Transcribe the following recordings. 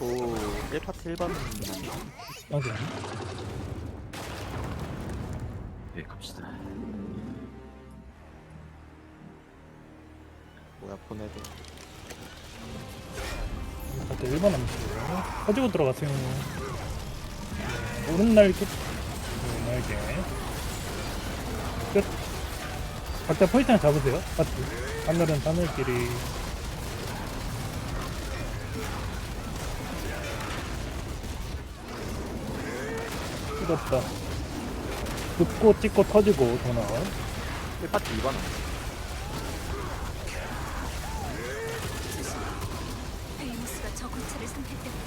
저 1파트 1번 맞아. 예, 갑시다. 뭐야 보내도 그때 1번 남았어요. 가지고 들어가세요. 네, 오른 날개. 네, 날개. 끝. 각자 포지션 잡으세요. 파트. 하늘은 하늘끼리. 찍었다. 긋고 찍고 터지고 전원. 1파트 2번 베이모스가 저 고체를 선택 때문에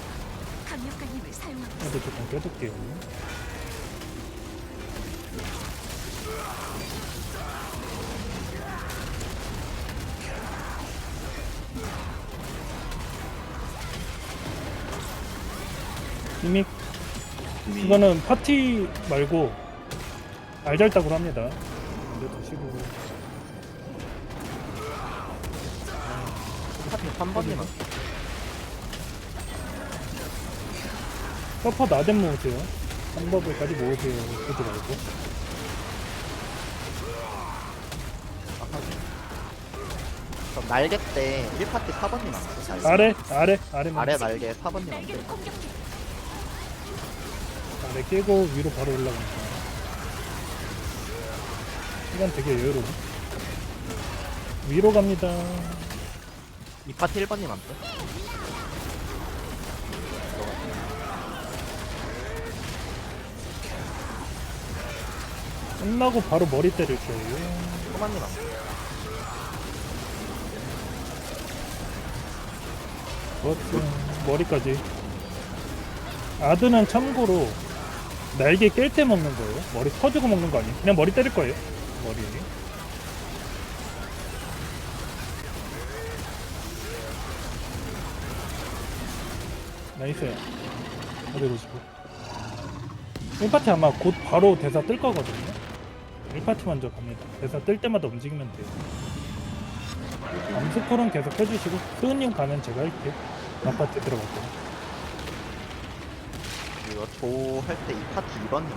강력한 힘을 사용하고 이거 조금 껴둘게요. 이미 이미 이거는 파티 말고 알잘딱으로 합니다. 먼저 드시고 1파트 3번이만 서퍼 나댐 모으세요. 3버블까지 모으세요. 그러지 말고. 그럼 날개 때 1파트 4번이만 아래 아래 아래 아래 날개 4번이만 날개를 공격해 아래 깨고 위로 바로 올라간다. 시간 되게 여유로워. 위로 갑니다. 2파트 1번이만 끝나고 바로 머리 때릴 거예요. 4번이만 그렇죠. 머리까지. 아드는 참고로 날개 깰 때 먹는 거예요. 머리 터주고 먹는 거 아니에요. 그냥 머리 때릴 거예요. 머리. 나이스. 어디로 지고 1파티 아마 곧 바로 대사 뜰 거거든요. 1파티 먼저 갑니다. 대사 뜰 때마다 움직이면 돼요. 암스콜은 계속 해주시고 수은님 가면 제가 할게요. 아파트 들어갈게요. 이거 조 할 때 2파트 2번이만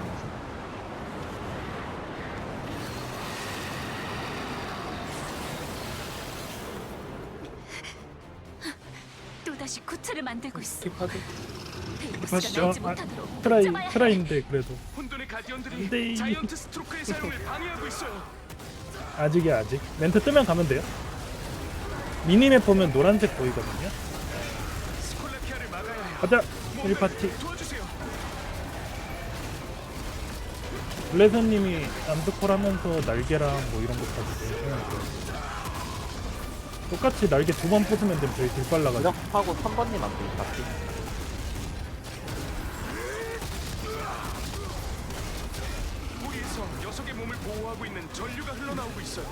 또다시 고체를 만들고 있어? 베이모스가 하시죠. 날지 아, 못하도록 트라이 잡아야 해. 트라이인데 그래도 혼돈의 가디언들이 근데 이- 자이언트 스트로크의 사용을 방해하고 있어요. 아직이야 아직. 멘트 뜨면 가면 돼요. 미니맵 보면 노란색 보이거든요. 스콜라피아를 막아야 해요. 가자. 1 파티. 도와주세요. 블레서님이 암스콜 하면서 날개랑 뭐 이런 것까지 해주세요. 똑같이 날개 두번 부수면 되면 저희 딜 빨라가지고. 무력하고 3번이만 2파트 우리에서 녀석의 몸을 보호하고 있는 전류가 흘러나오고 있어요.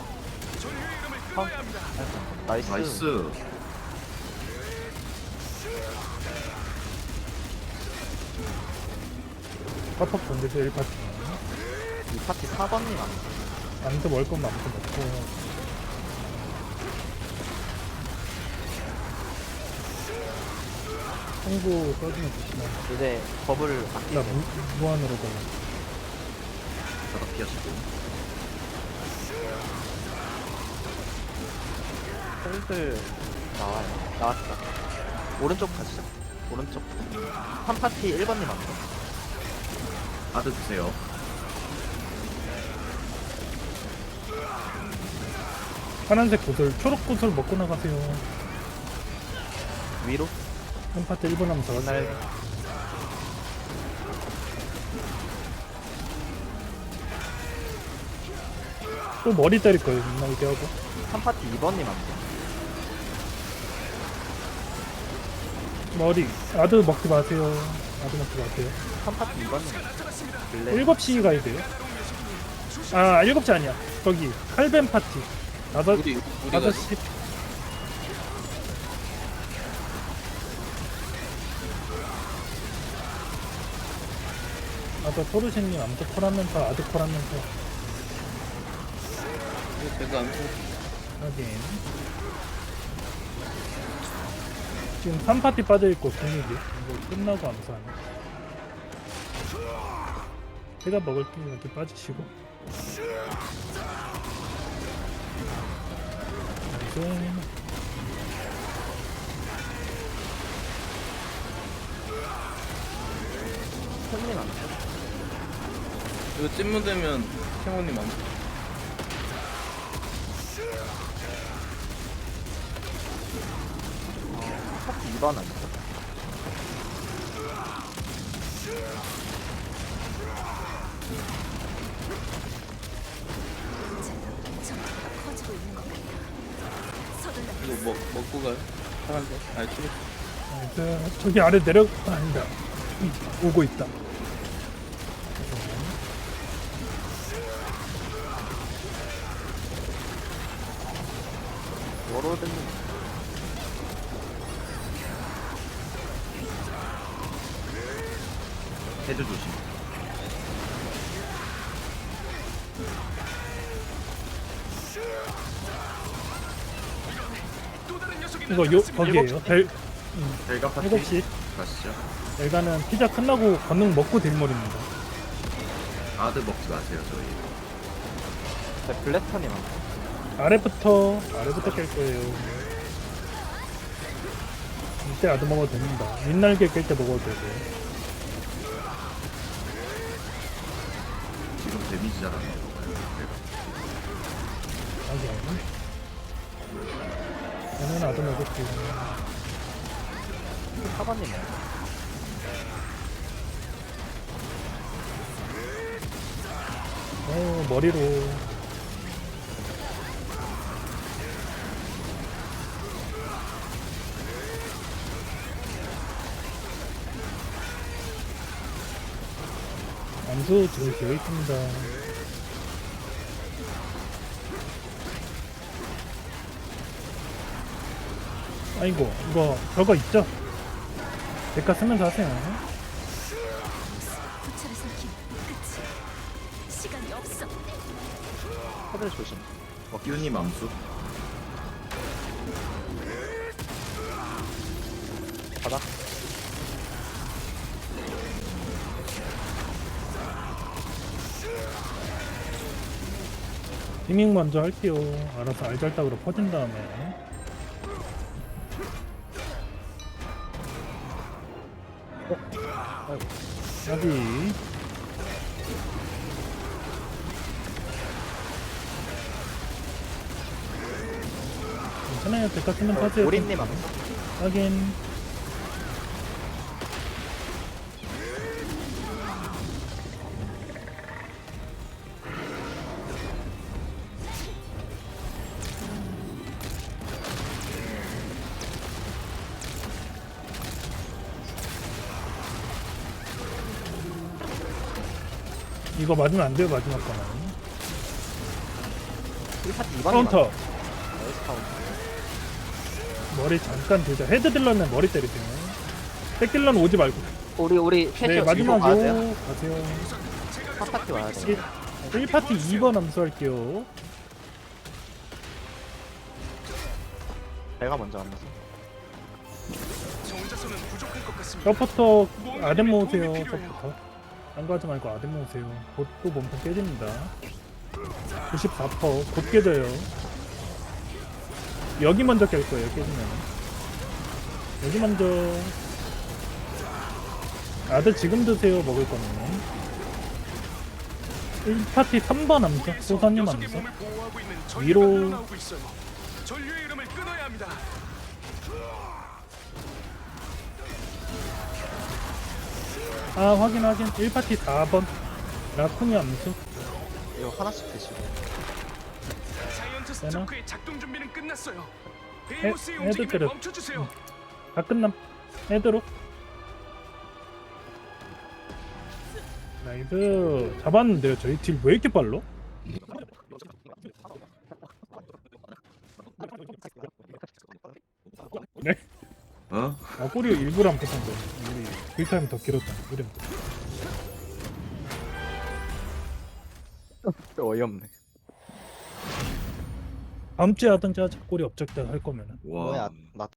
전류의 이름을 끊어야 합니다. 나이스 나이스. 팍팍 던지세요 1파티. 2파트 4번이만 암스 먹을 거면 암스 먹고. 홍보 써주면 좋지만. 이제 버블 나 아끼고 무, 무한으로 걸려. 바닥 피하시고. 셀들 나와요 나왔다 오른쪽 가시죠 오른쪽 3파트 1번이만 아드 드세요. 파란색 구슬, 초록 구슬 먹고 나가세요. 위로 한 파트 1번 하면 더 날개 또 머리 때릴 거예요, 날개 하고. 3파트 2번이만 머리. 아드 먹지 마세요. 아드 먹지 마세요. 3파트 2번이만 나타났습니다. 블랙 7시 가야 돼요. 아, 7시 아니야. 저기, 칼벤 파티. 다섯, 우리 다섯 시. 아까 토르신님 암드콜 하면서 아드 콜 하면서 제가 확인. 지금 3파티 빠져있고 분위기 이거 끝나고 암사하네 제가 먹을게 여기 빠지시고 나이스 손님 안 돼. 이거 찐무되면 캐모님 안 파티 2번 아니야? 먹, 먹고 가요? 사람들? 아니 치료 나이스 저기 아래 내려 아, 아니다 음, 오고 있다 워로드님 헤드 조심. 이 이거 요. 거기에요 벨 벨가 파티 7시 가시죠. 벨가는 피자 끝나고 건능 먹고 딜몰입니다 아드 먹지 마세요 저희. 네, 안 돼. 아래부터 아래부터 깰 거예요 이때 아드 먹어도 됩니다 윗날개 깰 때 먹어도 되고 지금 데미지 잘하는 거. 여기 먹을게요 사번님 안 돼. 어 머리로. 암수 지금 되어 있습니다 아이고 이거 별거 있죠? 대가 쓰면서 하세요. 헤드 조심. 끼우님 암수. 바닥. 리밍 먼저 할게요 알아서 알잘딱으로 퍼진 다음에 아이고. 여기 괜찮아요. 대가 쓰면 퍼져요. 오린님 안 돼. 확인 이거 맞으면 안 돼요 마지막 거는. 1파티 2번님 카운터. 나이스 카운터. 머리 잠깐 들자. 헤드 딜러는 머리 때리세요. 백 딜러는 오지 말고. 우리 우리 네 캐시어 마지막? 요. 가세요. 3파티 와야 돼. 1파티 2번 암수할게요. 내가 먼저 같습니다. 서포터 아덴 모으세요 서포터 딴거 하지 말고 아덴 모으세요. 곧 또 몸통 깨집니다. 94%곧 깨져요. 여기 먼저 깰 거예요 깨지면. 여기 먼저. 아들 지금 드세요 먹을 거는 1파티 3번 암수 소선님 전류가 위로. 전류의 이름을 끊어야 합니다. 아 확인 확인 1파티 4번 라쿠니 암수 이거 하나씩 드시고. 스트로크의 작동 준비는 끝났어요. 해- 베이모스의 해도 움직임을 때려. 멈춰주세요. 다 끝남 헤드로 나이스 잡았는데요 저희 딜왜 이렇게 빨라? 네? 어? 아 꼬리 일부러 안 뺐던 거 딜타임 더 길었잖아 이름 어이없네. 다음 주에 하든지 하자 꼬리 업적대 할 거면은 와. 뭐야 나